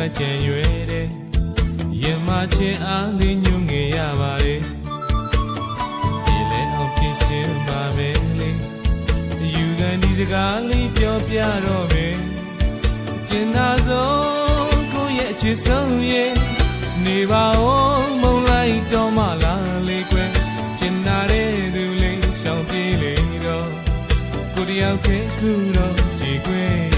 ထွက်ကျင်ရွယ်တဲ့ရင်မချင်းအားလေးညွငယ်ရပါလေဒီလဲအောင်ဖြစ်ရှင်ပါပဲလေယူကန်ဒီစကားလေးပြောပြတော့မယ်ကျင်သာဆုံးကိုယ့်ရဲ့အချစ်ဆုံးရဲ့နေပါဦးမုံလိုက်တော့မှလားလေကွယ်ကျင်သာတဲ့သူလေးချောင်းပြေးလေတော့ကိုတယောက်ခဲခုတော့ဒီကွယ်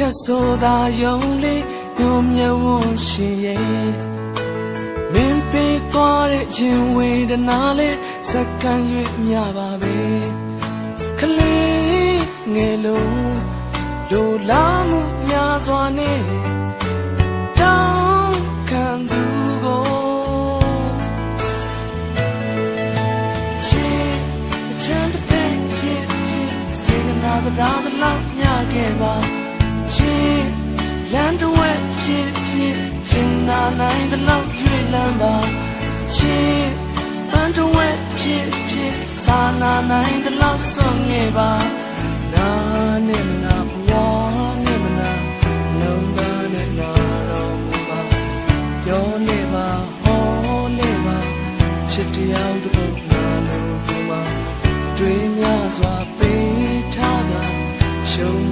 ချက်ဆိုသာယုံလေးညုံမြဝန်းရှင်ရဲ့မင်းပေးသွားတဲ့ခြင်းဝေဒနာလေးစက္ကန့်၍မြပါပဲခလေးငယ်လို့လိုလားမှုများစွာနဲ့တောင်းခံသူကိုချစ်အချမ်းတစ်ပင်ချစ်ချစ်စေတနာသာသာလောက်မြခဲ့ပါ လမ်းတစ်ဝက်ဖြစ်ဖြစ်ကျင်နာနိုင်သလောက်ရွေ့လမ်းပါချစ်ပန်းတစ်ဝက်ဖြစ်ဖြစ်စာနာနိုင်သလောက်စွန့်ငယ်ပါနာနဲ့မနာဖျော်နဲ့မနာလုံးသားနဲ့နာတော်မူပါပြောနေပါဟောနေပါချစ်တရားတို့ဘုရားလို့ဒီမှာတွေ့များစွာပေးထားတာရှုံး